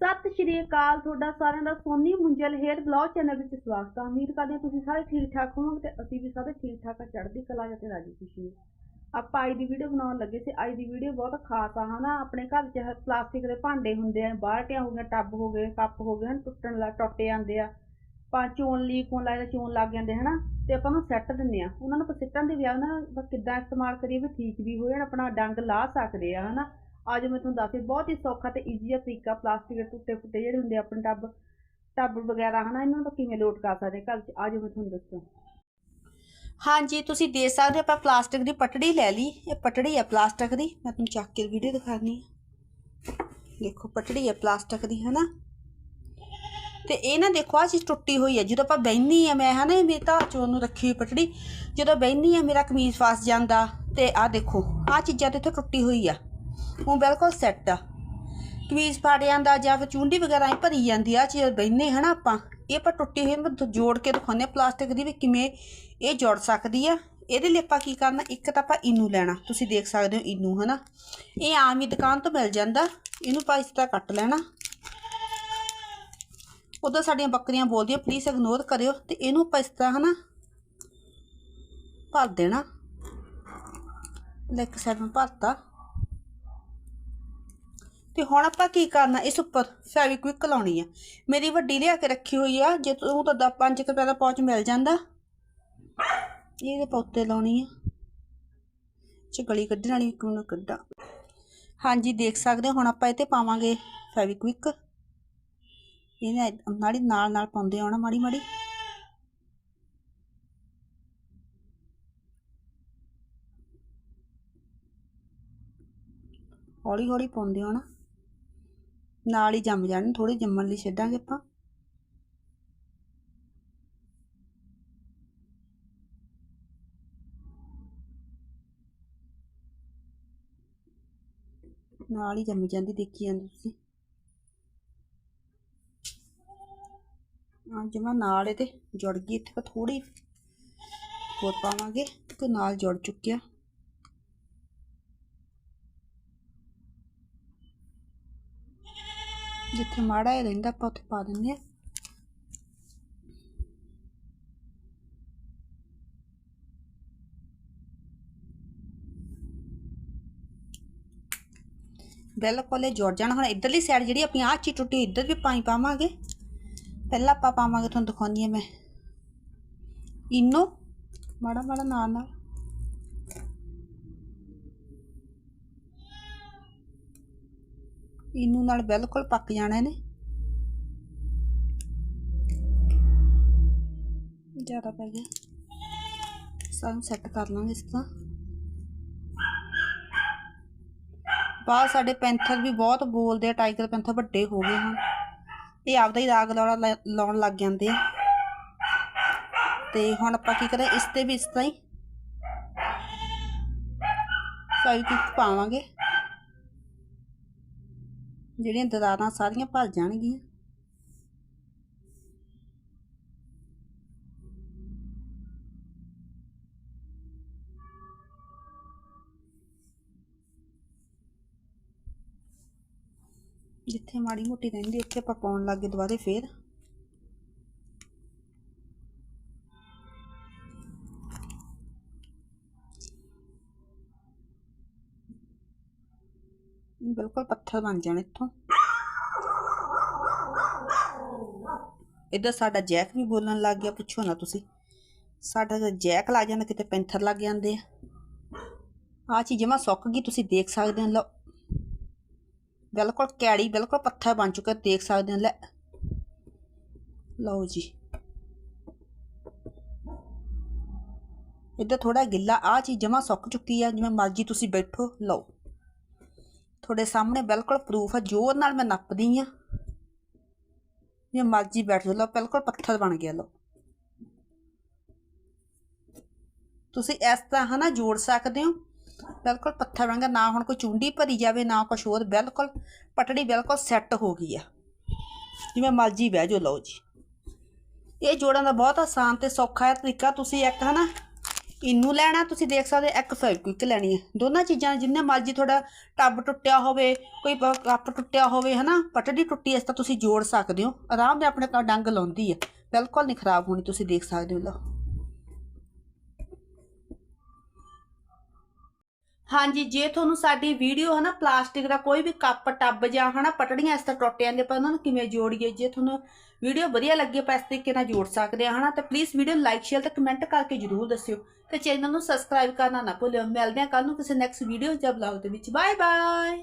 ਸਤਿ ਸ਼੍ਰੀ ਅਕਾਲ, ਤੁਹਾਡਾ ਸਾਰਿਆਂ ਦਾ Soni Munjal here blog channel ਵਿੱਚ ਸਵਾਗਤ ਹੈ ਉਮੀਦ ਕਰਦੇ ਹਾਂ ਤੁਸੀਂ ਸਾਰੇ ਠੀਕ ਠਾਕ ਹੋਵੋਗੇ ਤੇ ਅਸੀਂ ਵੀ ਸਾਰੇ ਠੀਕ ਠਾਕ ਆ, ਚੜ੍ਹਦੀ ਕਲਾ ਅਤੇ ਰਾਜੀ ਖੁਸ਼ੀ ਆਪਾਂ ਅੱਜ ਦੀ ਵੀਡੀਓ ਬਣਾਉਣ ਲੱਗੇ ਸੀ। ਅੱਜ ਦੀ ਵੀਡੀਓ ਬਹੁਤ ਖਾਸ ਆ, ਹਨਾ? ਆਪਣੇ ਘਰ 'ਚ ਪਲਾਸਟਿਕ ਦੇ ਭਾਂਡੇ ਹੁੰਦੇ ਆ ਬਾਲਟੀਆਂ ਹੋ ਗਈਆਂ ਟੱਬ ਹੋ ਗਏ, ਕੱਪ ਹੋ ਗਏ, ਹਨ? ਟੁੱਟਣ ਲੱਗ ਟੁੱਟ ਜਾਂਦੇ ਆ। ਪਾ ਚੋਣ ਲੀਕ ਹੋਣ ਲੱਗਦਾ ਚੋਣ ਲੱਗ ਜਾਂਦੇ, ਹਨਾ? ਤੇ ਆਪਾਂ ਨੂੰ ਸੈੱਟ ਦਿੰਨੇ ਆ। ਉਹਨਾਂ ਨੂੰ ਆਪਾਂ ਸਿੱਟਣ ਦੀ ਵਿਆਹ ਨਾ ਆਪਾਂ ਕਿੱਦਾਂ ਇਸਤੇਮਾਲ ਕਰੀਏ ਵੀ ਠੀਕ ਵੀ ਹੋ ਜਾਣ, ਆਪਣਾ ਡੰਗ ਲਾ ਸਕਦੇ ਆ, ਹਨਾ? ਅੱਜ ਮੈਂ ਤੁਹਾਨੂੰ ਦੱਸਦੀ ਬਹੁਤ ਹੀ ਸੌਖਾ ਤੇ ਈਜ਼ੀ ਤਰੀਕਾ, ਪਲਾਸਟਿਕ ਦੇ ਟੁੱਟੇ ਫੁੱਟੇ ਜਿਹੜੇ ਹੁੰਦੇ ਆਪਣੇ ਟੱਬ ਟੱਬ ਵਗੈਰਾ, ਹਨਾ, ਇਹਨਾਂ ਨੂੰ ਕਿਵੇਂ ਲੋਟ ਕਰ ਸਕਦੇ ਘਰ 'ਚ ਅੱਜ ਮੈਂ ਤੁਹਾਨੂੰ ਦੱਸਾਂ ਹਾਂਜੀ, ਤੁਸੀਂ ਦੇਖ ਸਕਦੇ ਆਪਾਂ ਪਲਾਸਟਿਕ ਦੀ ਪਟੜੀ ਲੈ ਲਈ, ਇਹ ਪਟੜੀ ਹੈ ਪਲਾਸਟਿਕ ਦੀ, ਮੈਂ ਤੁਹਾਨੂੰ ਚੱਕ ਕੇ ਵੀਡੀਓ ਦਿਖਾਣੀ ਹੈ। ਦੇਖੋ, ਪਟੜੀ ਹੈ ਪਲਾਸਟਿਕ ਦੀ, ਹਨਾ। ਤੇ ਇਹ ਨਾ ਦੇਖੋ ਆ ਚੀਜ਼ ਟੁੱਟੀ ਹੋਈ ਹੈ, ਜਦੋਂ ਆਪਾਂ ਬਹਿਨੀ ਆ ਮੈਂ, ਹਨਾ ਮੇਰੇ ਤਾਂ ਚੋਂ ਨੂੰ ਰੱਖੀ ਹੋਈ ਪਟੜੀ, ਜਦੋਂ ਬਹਿਨੀ ਆ ਮੇਰਾ ਕਮੀਜ਼ ਫਸ ਜਾਂਦਾ, ਤੇ ਆ ਦੇਖੋ ਆ ਚੀਜ਼ਾਂ ਤੇ ਇੱਥੇ ਟੁੱਟੀ ਹੋਈ ਆ। ਉਹ ਬਿਲਕੁਲ ਸੈੱਟ ਆ। ਕਮੀਜ਼ ਫੜ ਜਾਂਦਾ ਜਾਂ ਫਿਰ ਚੁੰਡੀ ਵਗੈਰਾ ਹੀ ਭਰੀ ਜਾਂਦੀ ਆ ਚੀਜ਼ ਬਹਿਨੇ ਹਨਾ ਆਪਾਂ, ਇਹ ਆਪਾਂ ਟੁੱਟੀ ਹੋਈ ਨੂੰ ਜੋੜ ਕੇ ਦਿਖਾਉਂਦੇ ਆ, ਪਲਾਸਟਿਕ ਦੀ ਵੀ ਕਿਵੇਂ ਇਹ ਜੁੜ ਸਕਦੀ ਆ। ਇਹਦੇ ਲਈ ਆਪਾਂ ਕੀ ਕਰਨਾ, ਇੱਕ ਤਾਂ ਆਪਾਂ ਇਨੂ ਲੈਣਾ, ਤੁਸੀਂ ਦੇਖ ਸਕਦੇ ਹੋ ਇਨੂ ਹਨਾ। ਇਹ ਆਮ ਹੀ ਦੁਕਾਨ ਤੋਂ ਮਿਲ ਜਾਂਦਾ, ਇਹਨੂੰ ਆਪਾਂ ਇਸ ਤਰ੍ਹਾਂ ਕੱਟ ਲੈਣਾ। ਉਦੋਂ ਸਾਡੀਆਂ ਬੱਕਰੀਆਂ ਬੋਲਦੀਆਂ ਪਲੀਜ਼ ਇਗਨੋਰ ਕਰਿਓ, ਤੇ ਇਹਨੂੰ ਆਪਾਂ ਇਸ ਤਰ੍ਹਾਂ ਹਨਾ ਭਰ ਦੇਣਾ। ਲੈ ਇੱਕ ਸਾਈਡ ਨੂੰ ਭਰਤਾ। ਤੇ ਹੁਣ ਆਪਾਂ ਕੀ ਕਰਨਾ, ਇਸ ਉੱਪਰ ਫੈਵਿਕਵਿਕ ਲਾਉਣੀ ਆ। ਮੇਰੀ ਵੱਡੀ ਲਿਆ ਕੇ ਰੱਖੀ ਹੋਈ ਆ, ਜੇ ਤੂੰ ਤਾਂ 5 ਰੁਪਏ ਦਾ ਪੌਚ ਮਿਲ ਜਾਂਦਾ। ਇਹਦੇ ਪੌਤੇ ਲਾਉਣੀ ਆ। ਚ ਗਲੀ ਕੱਢਣ ਵਾਲੀ ਕਿਉਂ ਨਾ ਕੱਢਾਂ। ਹਾਂਜੀ, ਦੇਖ ਸਕਦੇ ਹੋ, ਹੁਣ ਆਪਾਂ ਇਹ ਤੇ ਪਾਵਾਂਗੇ ਫੈਵਿਕਵਿਕ ਇਹਨੇ ਨਾਲੀ ਨਾਲ ਨਾਲ ਪਾਉਂਦੇ ਆਉਣਾ ਮਾੜੀ ਮਾੜੀ ਹੌਲੀ ਹੌਲੀ ਪਾਉਂਦੇ ਆਉਣਾ। ਨਾਲ ਹੀ ਜੰਮ ਜਾਣ ਥੋੜੀ ਜੰਮਣ ਲਈ ਛੱਡਾਂਗੇ ਆਪਾਂ। ਨਾਲ ਹੀ ਜੰਮੀ ਜਾਂਦੀ, ਦੇਖੀ ਜਾਂਦੇ ਤੁਸੀਂ। ਆ ਜਮਾ ਨਾਲ ਇਹਦੇ ਜੁੜ ਗਈ, ਇੱਥੇ ਥੋੜੀ ਹੋਰ ਪਾਵਾਂਗੇ ਤੇ ਨਾਲ ਜੁੜ ਚੁੱਕਿਆ। ਜਿੱਥੇ ਮਾੜਾ ਜਿਹਾ ਰਹਿੰਦਾ, ਆਪਾਂ ਉੱਥੇ ਪਾ ਦਿੰਦੇ ਆ ਬਿਲਕੁਲ ਇਹ ਜੁੜ ਜਾਣ। ਹੁਣ ਇਧਰਲੀ ਸਾਈਡ ਜਿਹੜੀ ਆਪਣੀ ਆਹ ਚੀ ਟੁੱਟੀ ਇੱਧਰ ਵੀ ਪਾਈ ਪਾਵਾਂਗੇ। ਪਹਿਲਾਂ ਆਪਾਂ ਪਾਵਾਂਗੇ, ਤੁਹਾਨੂੰ ਦਿਖਾਉਂਦੀ ਆ ਮੈਂ। ਇਨੋ ਮਾੜਾ ਮਾੜਾ ਨਾਲ ਨਾਲ ਇਹਨੂੰ ਨਾਲ ਬਿਲਕੁਲ ਪੱਕ ਜਾਣੇ ਨੇ ਜ਼ਿਆਦਾ ਪੈ ਗਿਆ। ਸਾਨੂੰ ਸੈੱਟ ਕਰ ਲਾਂਗੇ ਇਸ ਤਰ੍ਹਾਂ। ਬਾਹਰ ਸਾਡੇ ਪੈਂਥਰ ਵੀ ਬਹੁਤ ਬੋਲਦੇ ਆ, ਟਾਈਗਰ ਪੈਂਥਰ ਵੱਡੇ ਹੋ ਗਏ ਹਨ ਇਹ ਆਪਦਾ ਹੀ ਰਾਗ ਲਾਉਣਾ ਲਾਉਣ ਲੱਗ ਜਾਂਦੇ ਆ। ਤੇ ਹੁਣ ਆਪਾਂ ਕੀ ਕਰਾਂ ਇਸ ਤੇ ਵੀ ਇਸ ਤਰ੍ਹਾਂ ਹੀ। ਸਾਈਡ ਕਿਕ ਪਾਵਾਂਗੇ। ਜਿਹੜੀਆਂ ਦਰਾਰਾਂ ਸਾਰੀਆਂ ਭਰ ਜਾਣਗੀਆਂ। ਜਿੱਥੇ ਮਾੜੀ ਮੋਟੀ ਰਹਿੰਦੀ, ਉੱਥੇ ਆਪਾਂ ਪਾਉਣ ਲੱਗੇ ਦੁਬਾਰੇ ਫੇਰ। ਬਿਲਕੁਲ ਪੱਥਰ ਬਣ ਜਾਣ ਇੱਥੋਂ। ਇੱਧਰ ਸਾਡਾ ਜੈਕ ਵੀ ਬੋਲਣ ਲੱਗ ਗਿਆ, ਪੁੱਛੋ ਨਾ ਤੁਸੀਂ। ਸਾਡਾ ਤਾਂ ਜੈਕ ਲੱਗ ਜਾਂਦਾ, ਕਿਤੇ ਪੈਂਥਰ ਲੱਗ ਜਾਂਦੇ ਆ। ਆ ਚੀਜ਼ ਜਮਾ ਸੁੱਕ ਗਈ, ਤੁਸੀਂ ਦੇਖ ਸਕਦੇ ਹੋ, ਲਓ। ਬਿਲਕੁਲ ਕੈੜੀ, ਬਿਲਕੁਲ ਪੱਥਰ ਬਣ ਚੁੱਕਾ, ਦੇਖ ਸਕਦੇ ਹੋ, ਲੈ। ਲਓ ਜੀ। ਇੱਧਰ ਥੋੜਾ ਗਿੱਲਾ ਆ ਚੀਜ਼ ਜਮਾ ਸੁੱਕ ਚੁੱਕੀ ਆ, ਜਿਵੇਂ ਮਰਜ਼ੀ ਤੁਸੀਂ ਬੈਠੋ, ਲਓ। ਤੁਹਾਡੇ ਸਾਹਮਣੇ ਬਿਲਕੁਲ ਪ੍ਰੂਫ ਆ ਜੋਰ ਨਾਲ ਮੈਂ ਨੱਪਦੀ ਆ। ਜੇ ਮਰਜ਼ੀ ਬੈਠ ਜਾ ਲਓ, ਬਿਲਕੁਲ ਪੱਥਰ ਬਣ ਗਿਆ, ਲਓ। ਤੁਸੀਂ ਇਸ ਤਰ੍ਹਾਂ ਨਾ ਜੋੜ ਸਕਦੇ ਹੋ। ਬਿਲਕੁਲ ਪੱਥਰ ਬਣ ਗਿਆ ਨਾ ਹੁਣ ਕੋਈ ਚੁੰਡੀ ਭਰੀ ਜਾਵੇ, ਨਾ ਕੁਛ ਹੋਰ, ਬਿਲਕੁਲ ਪਟੜੀ ਬਿਲਕੁਲ ਸੈੱਟ ਹੋ ਗਈ ਆ। ਜਿਵੇਂ ਮਰਜ਼ੀ ਬਹਿ ਜਾਓ, ਲਓ ਜੀ। ਇਹ ਜੋੜਨ ਦਾ ਬਹੁਤ ਆਸਾਨ ਤੇ ਸੌਖਾ ਹੈ ਤਰੀਕਾ ਤੁਸੀਂ ਇੱਕ, ਹਨਾ ਇਹਨੂੰ ਲੈਣਾ ਤੁਸੀਂ ਦੇਖ ਸਕਦੇ ਹੋ, ਇੱਕ ਫੈਵਿਕਵਿਕ ਲੈਣੀ ਹੈ। ਦੋਨਾਂ ਚੀਜ਼ਾਂ ਜਿੰਨੇ ਮਰਜ਼ੀ ਤੁਹਾਡਾ ਟੱਬ ਟੁੱਟਿਆ ਹੋਵੇ ਕੋਈ ਪ- ਕੱਪ ਟੁੱਟਿਆ ਹੋਵੇ ਹਨਾ ਪਟੜੀ ਟੁੱਟੀ ਇਸ ਤਾਂ ਤੁਸੀਂ ਜੋੜ ਸਕਦੇ ਹੋ। ਆਰਾਮ ਨਾਲ ਆਪਣੇ ਡੰਗ ਲਾਉਂਦੀ ਹੈ। ਬਿਲਕੁਲ ਨਹੀਂ ਖਰਾਬ ਹੋਣੀ ਤੁਸੀਂ ਦੇਖ ਸਕਦੇ ਹੋ ਲਓ। ਹਾਂਜੀ, ਜੇ ਤੁਹਾਨੂੰ ਸਾਡੀ ਵੀਡੀਓ ਹਨਾ ਪਲਾਸਟਿਕ ਦਾ ਕੋਈ ਵੀ ਕੱਪ, ਟੱਬ ਜਾਂ ਹਨਾ ਪਟੜੀਆਂ ਇਸ ਤਰ੍ਹਾਂ ਟੁੱਟ ਜਾਂਦੇ ਪਰ ਉਹਨਾਂ ਨੂੰ ਕਿਵੇਂ ਜੋੜੀਏ? ਜੇ ਤੁਹਾਨੂੰ ਵੀਡੀਓ ਵਧੀਆ ਲੱਗੀ, ਆਪਾਂ ਇਸ ਤਰੀਕੇ ਨਾਲ ਜੋੜ ਸਕਦੇ ਆ ਹਨਾ, ਤਾਂ ਪਲੀਜ਼ ਵੀਡੀਓ ਲਾਈਕ ਸ਼ੇਅਰ ਤੇ ਕਮੈਂਟ ਕਰਕੇ ਜਰੂਰ ਦੱਸਿਓ। ਤੇ ਚੈਨਲ ਨੂੰ ਸਬਸਕ੍ਰਾਈਬ ਕਰਨਾ ਨਾ ਭੁੱਲਿਓ। ਮਿਲਦੇ ਆ ਕੱਲ ਨੂੰ ਕਿਸੇ ਨੈਕਸਟ ਵੀਡੀਓ ਜਾਂ ਬਲੌਗ ਦੇ ਵਿੱਚ। Bye bye